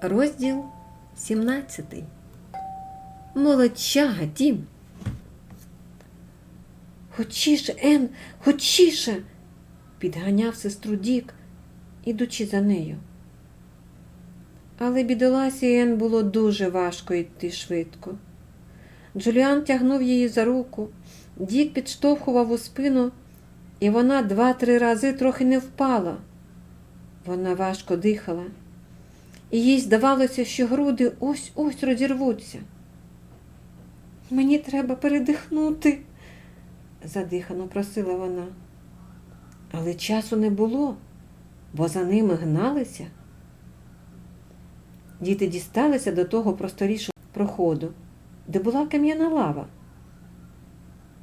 Розділ 17. Молодчага, Тім. Хочіше, Ен, хочіше, підганяв сестру Дік, ідучи за нею. Але бідоласі Ен було дуже важко йти швидко. Джуліан тягнув її за руку, Дік підштовхував у спину, і вона два-три рази трохи не впала. Вона важко дихала, і їй здавалося, що груди ось ось розірвуться. Мені треба передихнути, задихано просила вона. Але часу не було, бо за ними гналися. Діти дісталися до того просторішого проходу, де була кам'яна лава.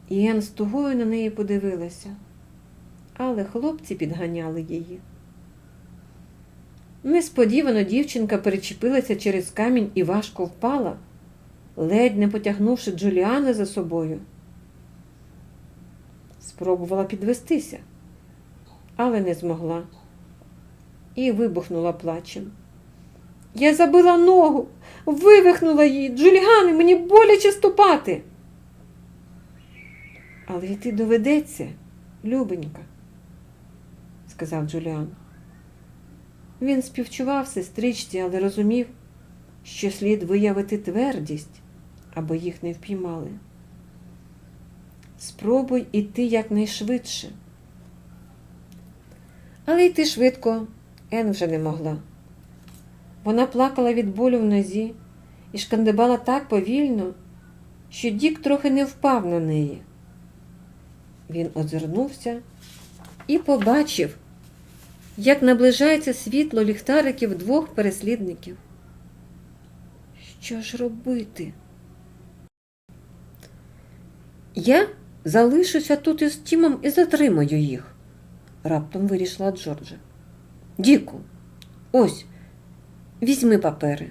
І Ен з тугою на неї подивилася, але хлопці підганяли її. Несподівано дівчинка перечепилася через камінь і важко впала, ледь не потягнувши Джуліана за собою. Спробувала підвестися, але не змогла і вибухнула плачем. Я забила ногу, вивихнула її. Джуліане, мені боляче ступати. Але йти доведеться, любенька, сказав Джуліан. Він співчував сестричці, але розумів, що слід виявити твердість, аби їх не впіймали. Спробуй іти якнайшвидше. Але йти швидко Ен вже не могла. Вона плакала від болю в нозі і шкандибала так повільно, що Дік трохи не впав на неї. Він озирнувся і побачив, як наближається світло ліхтариків двох переслідників. Що ж робити? Я залишуся тут із Тімом і затримаю їх, раптом вирішила Джорджа. Діку, ось, візьми папери.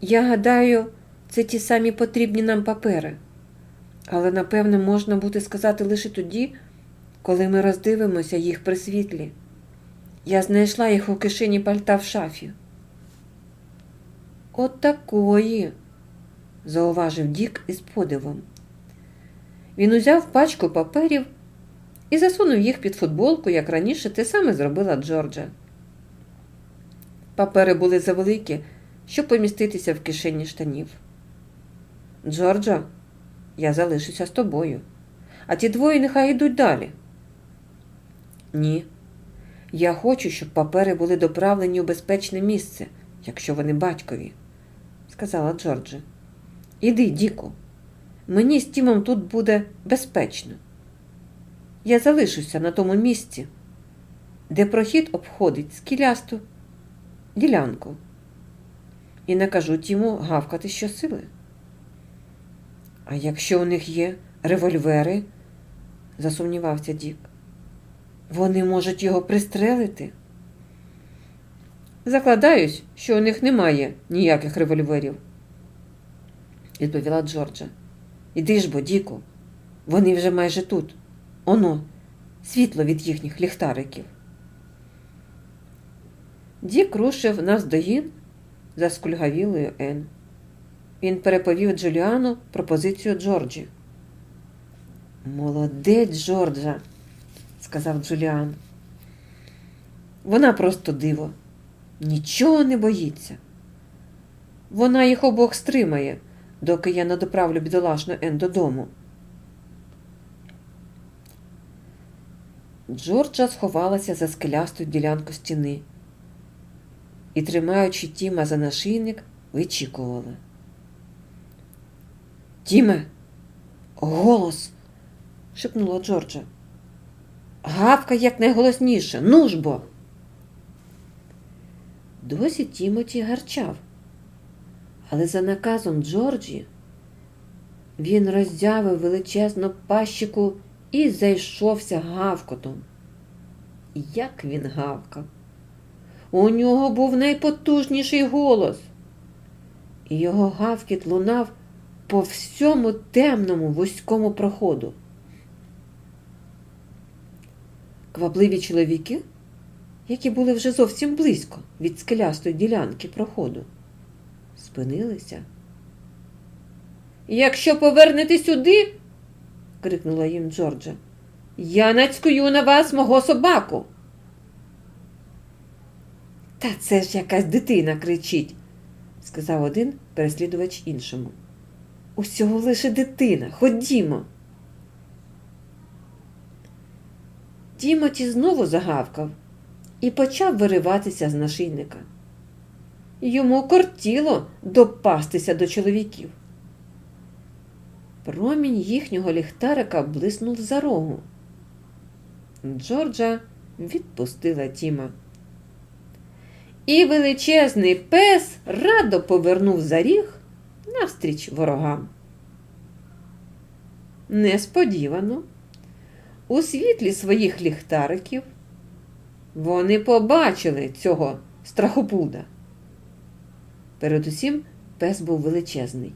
Я гадаю, це ті самі потрібні нам папери. Але, напевне, можна буде сказати лише тоді, коли ми роздивимося їх при світлі. Я знайшла їх у кишені пальта в шафі. От такої, зауважив Дік із подивом. Він узяв пачку паперів і засунув їх під футболку, як раніше те саме зробила Джорджа. Папери були завеликі, щоб поміститися в кишені штанів. Джорджа, я залишуся з тобою, а ті двоє нехай йдуть далі. Ні. Я хочу, щоб папери були доправлені у безпечне місце, якщо вони батькові, сказала Джорджа. Іди, Діку, мені з Тімом тут буде безпечно. Я залишуся на тому місці, де прохід обходить скілясту ділянку, і накажу Тіму гавкати щосили. А якщо у них є револьвери, засумнівався Дік. Вони можуть його пристрелити. Закладаюсь, що у них немає ніяких револьверів, відповіла Джорджа. Іди ж бо, Діку, вони вже майже тут. Оно, світло від їхніх ліхтариків. Дік рушив навздогін за скульгавілою Ен. Він переповів Джуліану пропозицію Джорджі. Молодець, Джорджа, сказав Джуліан. Вона просто диво, нічого не боїться. Вона їх обох стримає, доки я не доправлю бідолашну Ен додому. Джорджа сховалася за скелясту ділянку стіни і, тримаючи Тіма за нашийник, вичікувала. Тіме, голос, шепнула Джорджа. Гавка якнайголосніше, ну ж бо. Досі Тімоті гарчав, але за наказом Джорджі він роздявив величезну пащику і зайшовся гавкотом. Як він гавкав? У нього був найпотужніший голос, і його гавкіт лунав по всьому темному вузькому проходу. Квапливі чоловіки які були вже зовсім близько від скелястої ділянки проходу, спинилися. Якщо повернете сюди, крикнула їм Джорджа, я нацькую на вас мого собаку. Та це ж якась дитина кричить, сказав один переслідувач іншому. Усього лише дитина. Ходімо. Тімоті знову загавкав і почав вириватися з нашийника. Йому кортіло допастися до чоловіків. Промінь їхнього ліхтарика блиснув за рогу. Джорджа відпустила Тіма. І величезний пес радо повернув за ріг навстріч ворогам. Несподівано, у світлі своїх ліхтариків, вони побачили цього страхопуда. Передусім, пес був величезний.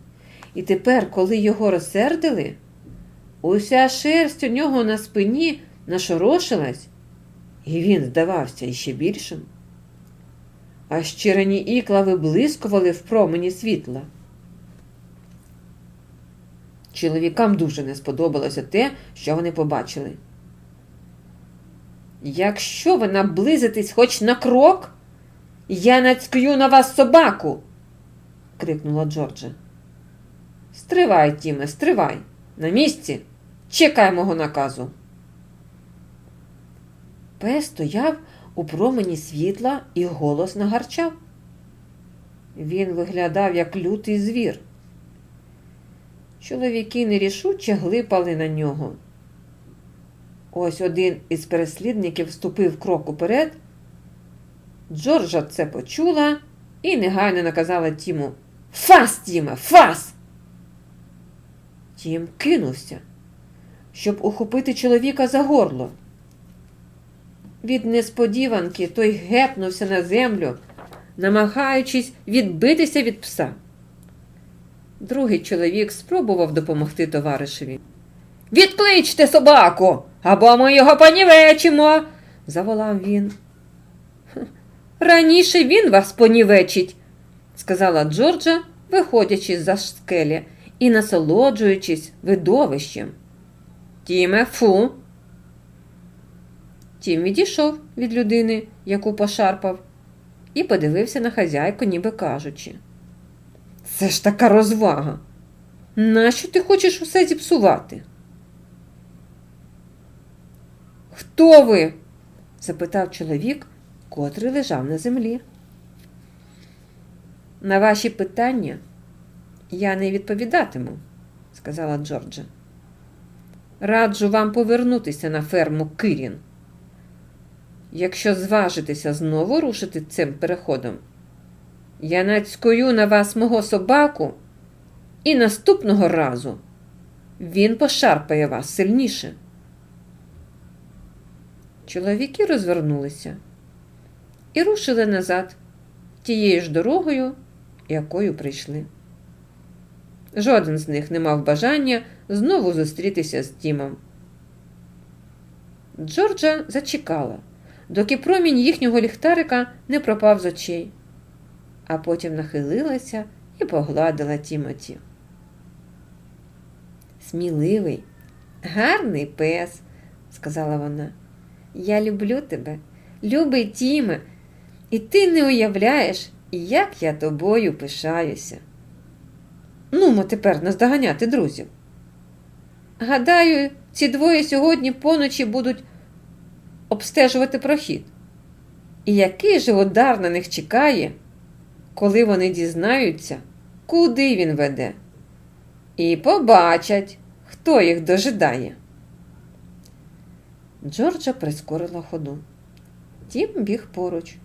І тепер, коли його розсердили, уся шерсть у нього на спині нашорошилась, і він здавався іще більшим. А щирені ікла виблискували в промені світла. Чоловікам дуже не сподобалося те, що вони побачили. Якщо ви наблизитесь хоч на крок, я нацькую на вас собаку. крикнула Джорджа. Стривай, Тіме, стривай. На місці. Чекай мого наказу. Пес стояв у промені світла і голосно гарчав. Він виглядав як лютий звір. Чоловіки нерішуче глипали на нього. Ось один із переслідників ступив крок уперед. Джорджа це почула і негайно наказала Тіму Фас, Тіме, фас! Тім кинувся, щоб ухопити чоловіка за горло. Від несподіванки той гепнувся на землю, намагаючись відбитися від пса. Другий чоловік спробував допомогти товаришеві. Відкличте собаку, або ми його понівечимо, заволав він. Раніше він вас понівечить, сказала Джорджа, виходячи за скелі і насолоджуючись видовищем. Тіме, фу. Тім відійшов від людини, яку пошарпав, і подивився на хазяйку, ніби кажучи. Це ж така розвага. Нащо ти хочеш усе зіпсувати? Хто ви? запитав чоловік, котрий лежав на землі. На ваші питання я не відповідатиму, сказала Джорджа. Раджу вам повернутися на ферму Кирін. Якщо зважитеся знову рушити цим переходом, я нацькую на вас мого собаку, і наступного разу він пошарпає вас сильніше. Чоловіки розвернулися і рушили назад тією ж дорогою, якою прийшли. Жоден з них не мав бажання знову зустрітися з Тімом. Джорджа зачекала, доки промінь їхнього ліхтарика не пропав з очей, а потім нахилилася і погладила Тімоті. Сміливий, гарний пес, сказала вона. Я люблю тебе, любий Тіме, і ти не уявляєш, як я тобою пишаюся. Нумо тепер наздоганяти друзів. Гадаю, ці двоє сьогодні поночі будуть обстежувати прохід. І який же удар на них чекає, коли вони дізнаються, куди він веде, і побачать, хто їх дожидає. Джорджа прискорила ходу. Тім біг поруч.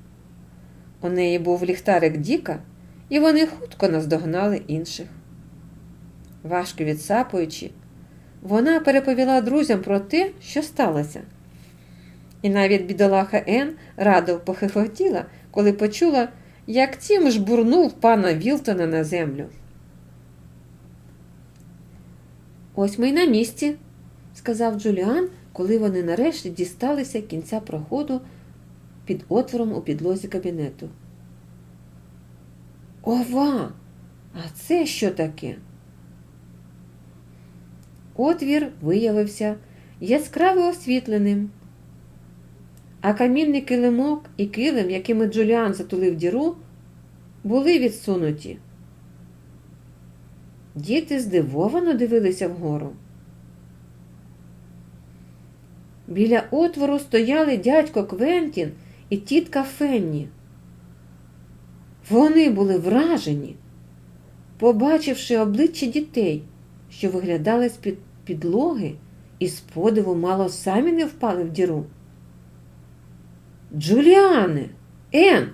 У неї був ліхтарик Діка, і вони хутко наздогнали інших. Важко відсапуючи, вона переповіла друзям про те, що сталося. І навіть бідолаха Ен радо похихотіла, коли почула, як Тім жбурнув пана Вілтона на землю. Ось ми й на місці, сказав Джуліан, коли вони нарешті дісталися кінця проходу під отвором у підлозі кабінету. Ова! А це що таке? Отвір виявився яскраво освітленим, а камінний килимок і килим, якими Джуліан затулив діру, були відсунуті. Діти здивовано дивилися вгору. Біля отвору стояли дядько Квентін і тітка Фенні. Вони були вражені, побачивши обличчя дітей, що виглядали з-під підлоги і з подиву мало самі не впали в діру. Джуліане, Ен,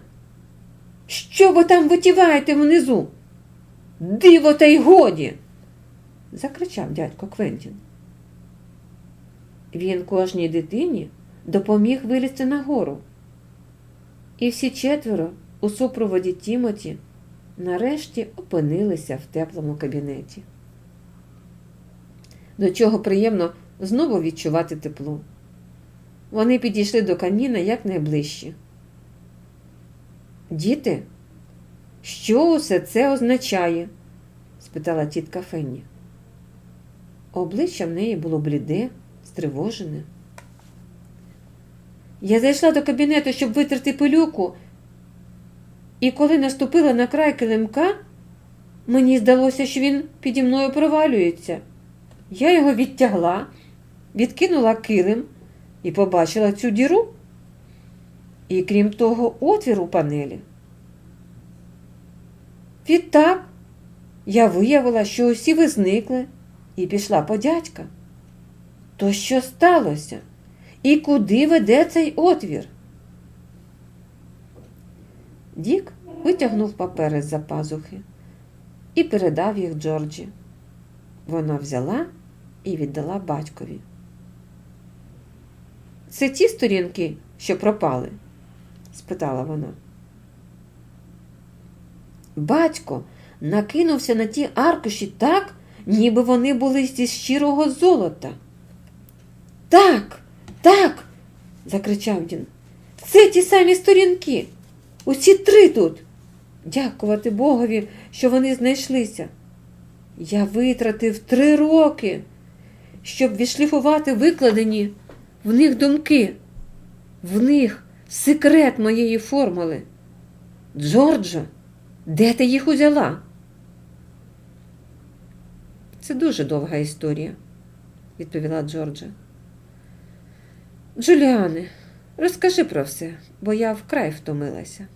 що ви там витіваєте внизу? Диво та й годі. закричав дядько Квентін. Він кожній дитині допоміг вилізти нагору. І всі четверо у супроводі Тімоті нарешті опинилися в теплому кабінеті. До чого приємно знову відчувати тепло. Вони підійшли до каміна якнайближче. Діти, що усе це означає? спитала тітка Фенні. Обличчя в неї було бліде, стривожене. Я зайшла до кабінету, щоб витерти пилюку, і коли наступила на край килимка, мені здалося, що він піді мною провалюється. Я його відтягла, відкинула килим і побачила цю діру. І крім того, отвір у панелі. Відтак я виявила, що усі ви зникли, і пішла по дядька. То що сталося? І куди веде цей отвір? Дік витягнув папери з-за пазухи і передав їх Джорджі. Вона взяла і віддала батькові. Це ті сторінки, що пропали? спитала вона. Батько накинувся на ті аркуші так, ніби вони були зі щирого золота. Так, так, закричав він. Це ті самі сторінки. Усі три тут. Дякувати Богові, що вони знайшлися. Я витратив три роки, щоб відшліфувати викладені в них думки, в них секрет моєї формули. Джорджа, де ти їх узяла? Це дуже довга історія, відповіла Джорджа. Джуліане, розкажи про все, бо я вкрай втомилася.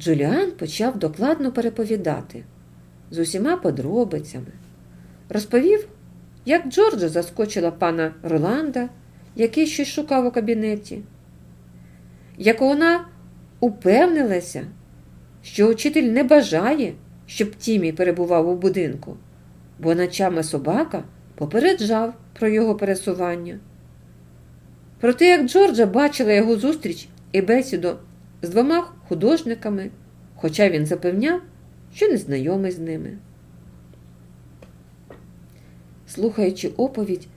Джуліан почав докладно переповідати з усіма подробицями. Розповів, як Джорджа заскочила пана Роланда, який щось шукав у кабінеті, як вона упевнилася, що учитель не бажає, щоб Тімі перебував у будинку, бо ночами собака попереджав про його пересування. Про те, як Джорджа бачила його зустріч і бесіду з двома художниками, хоча він запевняв, що не знайомий з ними. Слухаючи оповідь,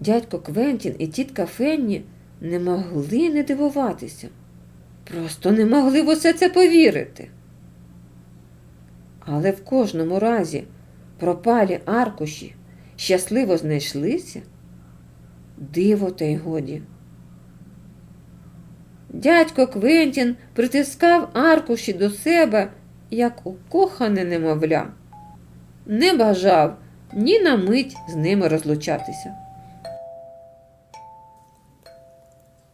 дядько Квентін і тітка Фенні не могли не дивуватися, просто не могли в усе це повірити. Але в кожному разі пропалі аркуші щасливо знайшлися, диво та й годі. Дядько Квентін притискав аркуші до себе, як укохане немовля, не бажав ні на мить з ними розлучатися.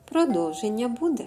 Продовження буде.